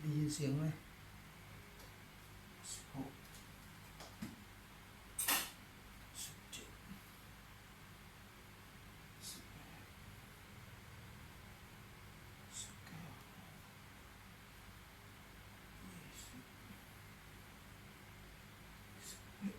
ได้ยินเสียงไหมสิบหกสิบเจ็ดสิบแปดสิบเก้ายี่สิบสิบเอ็ด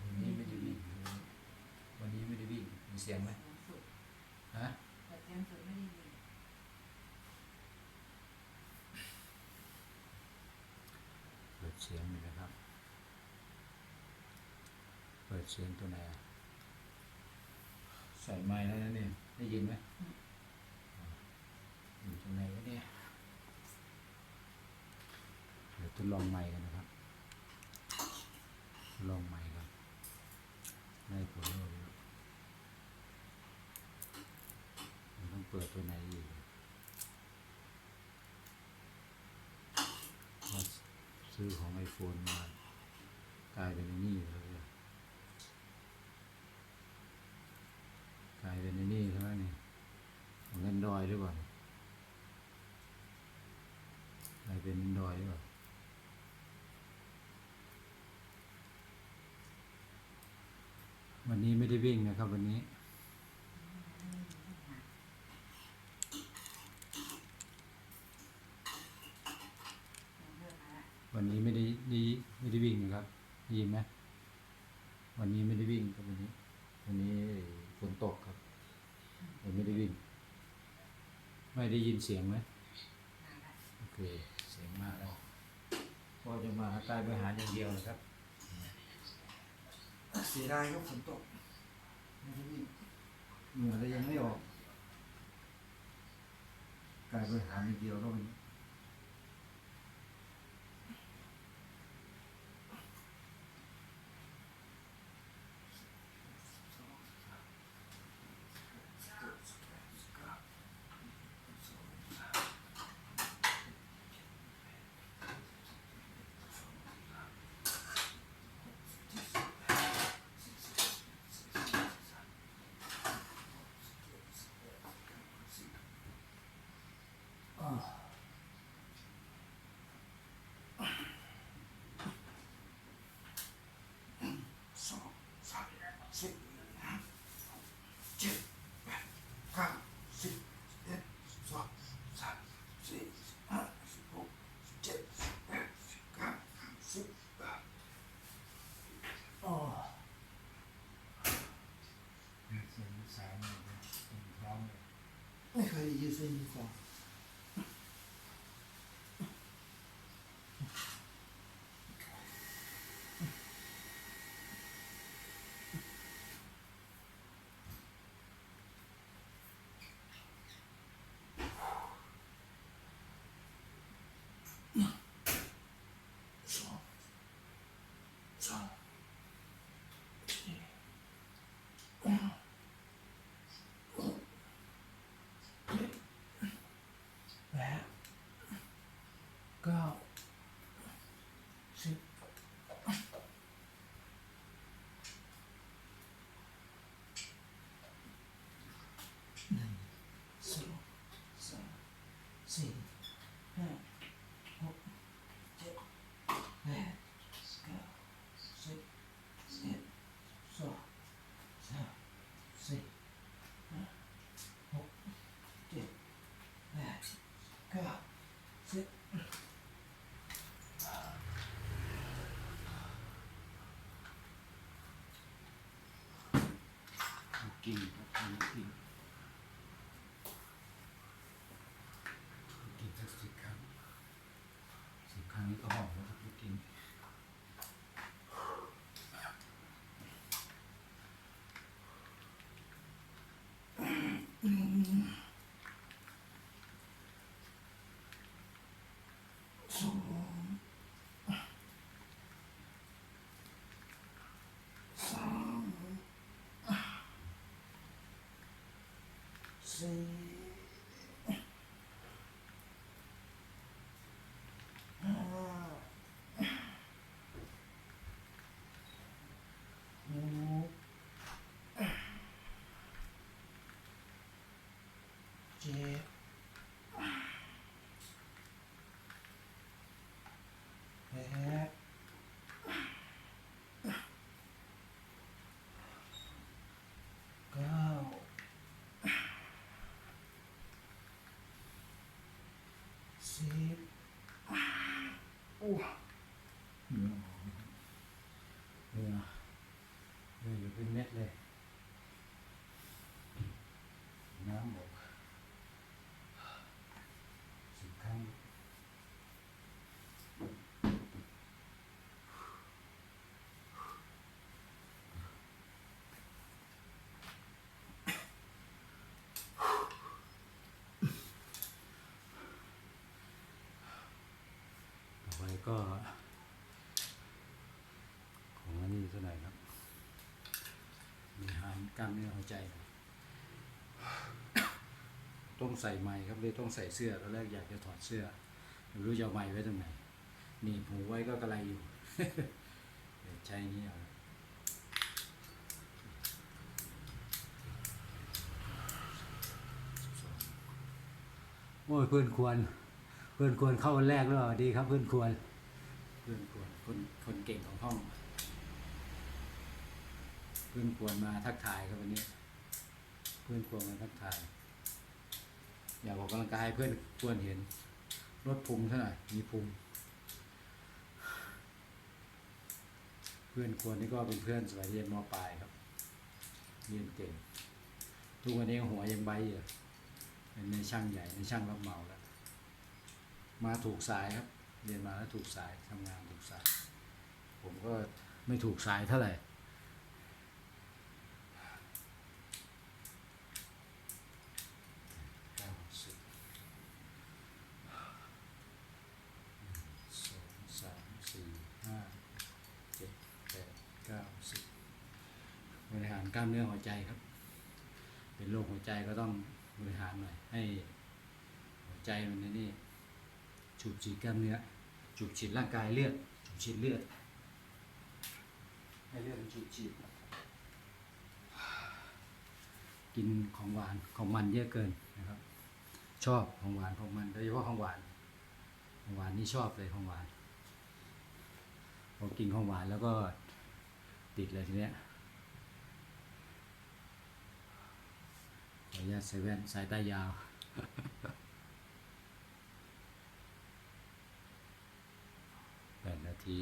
วันนี้ไม่ได้วิ่งวันนี้ไม่ได้วิ่งมีเสียงไหม สุด ฮะ แต่เตรียมสุดไม่ได้ยิน เปิดเสียงหน่อยนะครับ เปิดเสียงตัวไหนอะใส่ไม้แล้วนะเนี่ย ได้ยินไหมอยู่ตรงไหนวะเนี่ยเดี๋ยวทดลองไม้กันนะครับทดลองไม้กันได้ผลเลยมันต้องเปิดตัวไหนอีกว่าซื้อของไอโฟนมากลายเป็นไอ้นี่เลยกลายเป็นไอ้นี่ใช่ไหมนี่ของแอนดรอยหรือเปล่ากลายเป็นแอนดรอยหรือเปล่าวันนี้ไม่ได้วิ่งนะครับ วันนี้วันนี้ไม่ได้ได้ไม่ได้วิ่งนะครับยินไหมวันนี้ไม่ได้วิ่งครับวันนี้วันนี้ ฝนตกครับเลยไม่ได้วิ่ง ไม่ได้ยินเสียงไหมมาละโอเค เสียงมากแล้วพอจะมาหากายบริหารอย่างเดียวนะครับ เสียดายครับฝนตกไม่ได้วิ่งเหงื่อเลยยังไม่ออก กายบริหารอย่างเดียวแล้ววันนี้สองสามสี่ห้าหกเจ็ดแปดเก้าสิบสิบเอ็ดสิบสองสามสี่สิบห้าสิบหกสิบเจ็ดสิบแปดสิบเก้าสิบแปดโอ้ เสียงสายเลยเสียงร้องเลย ไม่เคยได้ยินเสียงนี้ก่อนสองสามสี่ห้าหกเจ็ดแปดเก้าสิบหนึ่งสองสาม สี่ห้าหกเจ็ดแปดเก้าสิบเอ็ดสองสามสี่ห้าหกเจ็ดแปดเก้าสิบ ลูกกิ้งครับลูกกิ้งลูกกิ้งสักสิบครั้งสิบครั้งนี้ก็หอมแล้วครับลูกกิ้ง สองสาม สี่ห้าหกเจ็ด สิบ โอ้เหงื่อออกเหงื่อเหงื่ออยู่เป็นเม็ดเลย น้ำบอกสิบครั้ง ต่อไป ก็ ของอันนี้เท่าไหร่ครับมีหารกล้ามเนื้อหัวใจ ต้องใส่ไม้ครับเลยต้องใส่เสื้อตอนแรกอยากจะถอดเสื้อไม่รู้จะเอาไม้ไว้ตรงไหนหนีบหูไว้ก็กระไรอยู่ใช้นี้เอาโอ้ยเพื่อนควร พื่อนควรเข้าวันแรกแล้วเหรอดีครับ เพื่อนควร เพื่อนควรคนคนเก่งของห้อง เพื่อนควรมาทักทายครับวันนี้ เพื่อนควรมาทักทาย อยากออกกำลังกายให้เพื่อนควรเห็นลดพุงเท่าไหร่มีพุงเพื่อนควรนี่ก็เป็นเพื่อนสมัยเรียนมปลายครับเรียนเก่งทุกวันนี้หัวยังใบอยู่เป็นในช่างใหญ่ในช่างรับเหมาแล้ว มาถูกสายครับ เรียนมาแล้วถูกสายทำงานถูกสาย ผมก็ไม่ถูกสายเท่าไหร่บสองสามสี่ห้าเจ็ดแปดเก้าสิบบริหารกล้ามเนื้อหัวใจครับ เป็นโรคหัวใจก็ต้องบริหารหน่อยให้หัวใจมันใน นี่ฉูบฉีดกล้ามเนื้อฉูบฉีดร่างกายเลือดฉูบฉีดเลือดให้เลือดมันฉูบฉีดกินของหวานของมันเยอะเกินนะครับ ชอบของหวานของมันโดยเฉพาะของหวานของหวานนี่ชอบเลยของหวานพอกินของหวานแล้วก็ติดเลยทีเนี้ยขออนุญาตใส่แว่นสายตายาว แปดนา ที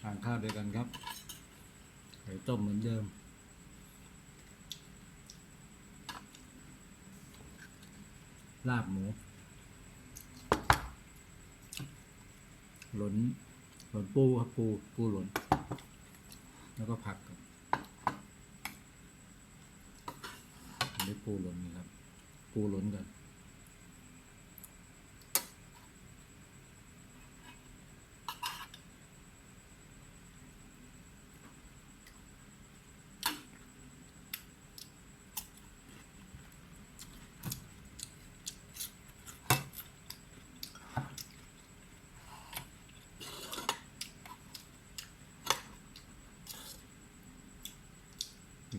ทานข้าวด้วยกันครับไข่ต้มเหมือนเดิม ลาบหมูหลนหลนปูครับปูปูหลนแล้วก็ผักครับอันนี้ปูหลนนี่ครับ ปูหลนกัน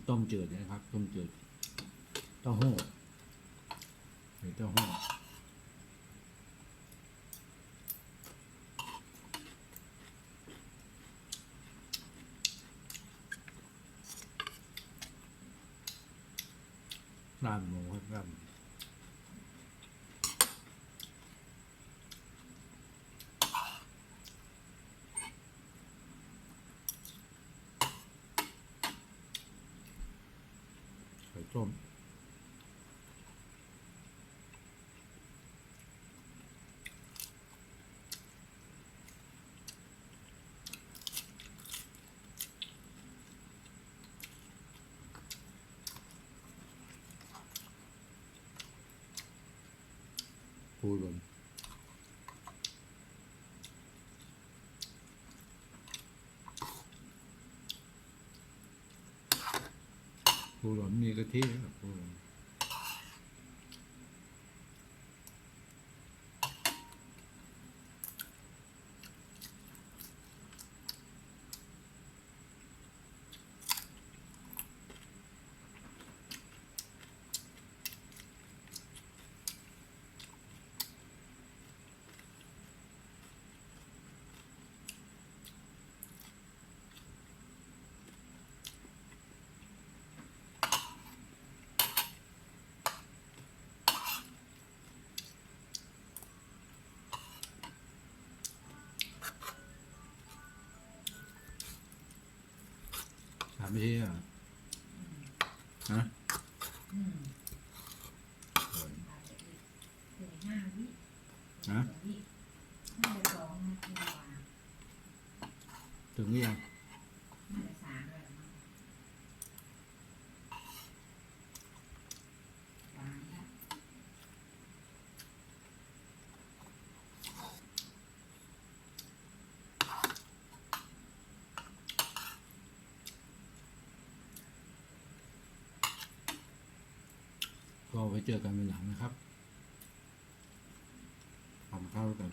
ต้มจืดนะครับ ต้มจืดเต้าหู้หรือเต้าหู้ลาบหมูครับลาบ ปูหล่นปูหล่นมีกะทิครับ เหรอฮะอืมโอ้ยอาจจะอีกสี่ห้าวิฮะวิน่าจะสองนาทีกว่าถึงหรือยัง น่าจะสามเลยมั้งวางแล้ว ก็ ไว้เจอกันวันหลังนะครับขอบค่าวกัน